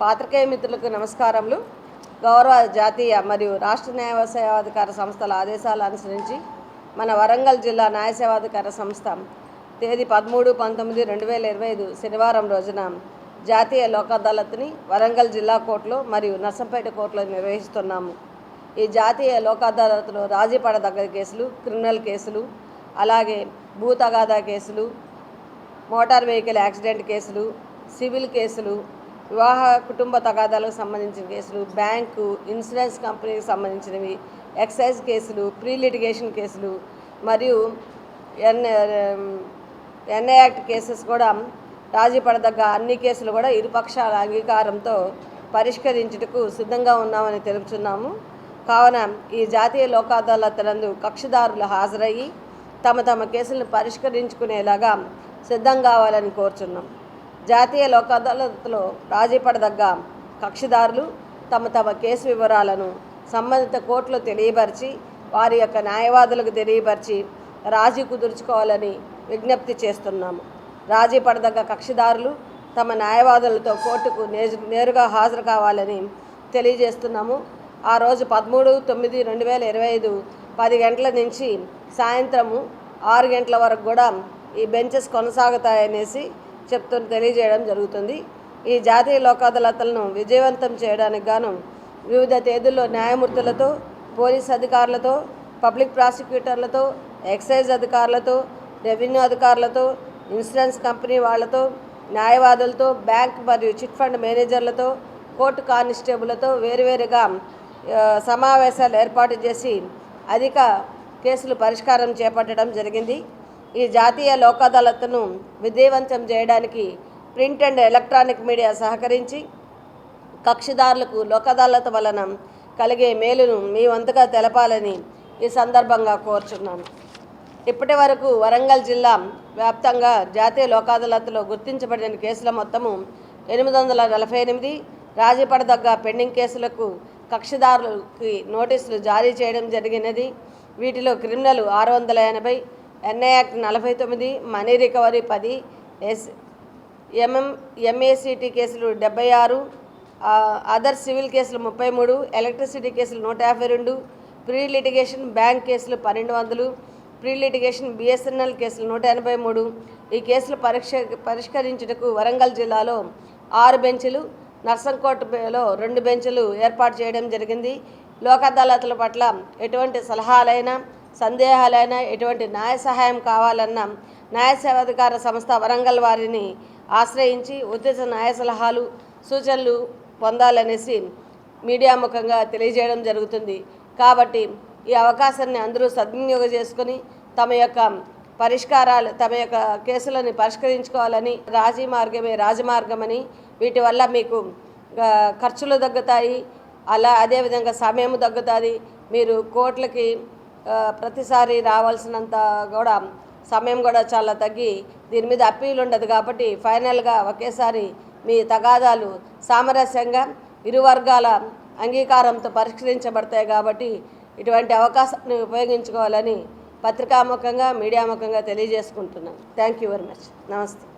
పాత్రికేయ మిత్రులకు నమస్కారములు. గౌరవ జాతీయ మరియు రాష్ట్ర న్యాయ సేవాధికార సంస్థల ఆదేశాలు అనుసరించి మన వరంగల్ జిల్లా న్యాయ సేవాధికార సంస్థ తేదీ పదమూడు పంతొమ్మిది రెండు వేల ఇరవై ఐదు శనివారం రోజున జాతీయ లోక్ అదాలత్ని వరంగల్ జిల్లా కోర్టులో మరియు నర్సంపేట కోర్టులో నిర్వహిస్తున్నాము. ఈ జాతీయ లోక్ అదాలత్లో రాజీ పడదగ్గ కేసులు క్రిమినల్ కేసులు అలాగే భూతగాదా కేసులు మోటార్ వెహికల్ యాక్సిడెంట్ కేసులు సివిల్ కేసులు వివాహ కుటుంబ తగాదాలకు సంబంధించిన కేసులు బ్యాంకు ఇన్సూరెన్స్ కంపెనీకి సంబంధించినవి ఎక్సైజ్ కేసులు ప్రీ లిటిగేషన్ కేసులు మరియు ఎన్ ఎన్ఏ యాక్ట్ కేసెస్ కూడా రాజీ పడదగ్గ అన్ని కేసులు కూడా ఇరుపక్షాల అంగీకారంతో పరిష్కరించుటకు సిద్ధంగా ఉన్నామని తెలుపుతున్నాము కావున ఈ జాతీయ లోక్ అదాలత్ కక్షిదారులు హాజరయ్యి తమ తమ కేసులను పరిష్కరించుకునేలాగా సిద్ధం కావాలని కోరుచున్నాం. జాతీయ లోక్ అదాలత్లో రాజీ పడదగ్గ కక్షిదారులు తమ తమ కేసు వివరాలను సంబంధిత కోర్టులో తెలియపరిచి వారి యొక్క న్యాయవాదులకు తెలియపరిచి రాజీ కుదుర్చుకోవాలని విజ్ఞప్తి చేస్తున్నాము. రాజీ పడదగ్గ కక్షిదారులు తమ న్యాయవాదులతో కోర్టుకు నేరుగా హాజరు కావాలని తెలియజేస్తున్నాము. ఆ రోజు పదమూడు తొమ్మిది రెండు వేల ఇరవై ఐదు పది గంటల నుంచి సాయంత్రము ఆరు గంటల వరకు కూడా ఈ బెంచెస్ కొనసాగుతాయనేసి చెప్తూ తెలియజేయడం జరుగుతుంది. ఈ జాతీయ లోక్ అదాలత్లను విజయవంతం చేయడానికి గాను వివిధ తేదీల్లో న్యాయమూర్తులతో పోలీస్ అధికారులతో పబ్లిక్ ప్రాసిక్యూటర్లతో ఎక్సైజ్ అధికారులతో రెవెన్యూ అధికారులతో ఇన్సూరెన్స్ కంపెనీ వాళ్ళతో న్యాయవాదులతో బ్యాంక్ మరియు చిట్ ఫండ్ మేనేజర్లతో కోర్టు కానిస్టేబుల్తో వేరువేరుగా సమావేశాలు ఏర్పాటు చేసి అధిక కేసులు పరిష్కారం చేపట్టడం జరిగింది. ఈ జాతీయ లోక్ అదాలత్ను విజయవంతం చేయడానికి ప్రింట్ అండ్ ఎలక్ట్రానిక్ మీడియా సహకరించి కక్షిదారులకు లోక్ అదాలత్ వలన కలిగే మేలును మీ వంతుగా తెలపాలని ఈ సందర్భంగా కోరుచున్నాను. ఇప్పటి వరకు వరంగల్ జిల్లా వ్యాప్తంగా జాతీయ లోక్ అదాలత్లో గుర్తించబడిన కేసుల మొత్తము ఎనిమిది వందల నలభై ఎనిమిది. రాజీపడదగ్గ పెండింగ్ కేసులకు కక్షిదారులకి నోటీసులు జారీ చేయడం జరిగినది. వీటిలో క్రిమినల్ ఆరు వందల ఎనభై ఎన్ఐ యాక్ట్ నలభై తొమ్మిది మనీ రికవరీ పది ఎస్ ఎంఎం ఎంఏసిటీ కేసులు డెబ్బై ఆరు అదర్ సివిల్ కేసులు ముప్పై మూడు ఎలక్ట్రిసిటీ కేసులు నూట యాభై రెండు ప్రీ లిటిగేషన్ బ్యాంక్ కేసులు పన్నెండు వందలు ప్రీ లిటిగేషన్ బిఎస్ఎన్ఎల్ కేసులు నూట ఎనభై మూడు ఈ కేసులు పరీక్ష పరిష్కరించుటకు వరంగల్ జిల్లాలో ఆరు బెంచులు నర్సంకోటలో రెండు బెంచులు ఏర్పాటు చేయడం జరిగింది. లోక్ అదాలతుల పట్ల ఎటువంటి సలహాలైనా సందేహాలైనా ఎటువంటి న్యాయ సహాయం కావాలన్నా న్యాయ సేవాధికార సంస్థ వరంగల్ వారిని ఆశ్రయించి ఉచిత న్యాయ సలహాలు సూచనలు పొందాలనేసి మీడియా ముఖంగా తెలియజేయడం జరుగుతుంది. కాబట్టి ఈ అవకాశాన్ని అందరూ సద్వినియోగం చేసుకొని తమ యొక్క పరిష్కారాలు తమ యొక్క కేసులను పరిష్కరించుకోవాలని రాజీ మార్గమే రాజమార్గమని వీటి వల్ల మీకు ఖర్చులు తగ్గుతాయి. అలా అదేవిధంగా సమయం తగ్గుతుంది. మీరు కోట్లకి ప్రతిసారి రావాల్సినంత కూడా సమయం కూడా చాలా తగ్గి దీని మీద అప్పీల్ ఉండదు కాబట్టి ఫైనల్గా ఒకేసారి మీ తగాదాలు సామరస్యంగా ఇరు వర్గాల అంగీకారంతో పరిష్కరించబడతాయి కాబట్టి ఇటువంటి అవకాశాన్ని ఉపయోగించుకోవాలని పత్రికాముఖంగా మీడియాముఖంగా తెలియజేసుకుంటున్నాను. థ్యాంక్ యూ వెరీ మచ్ నమస్తే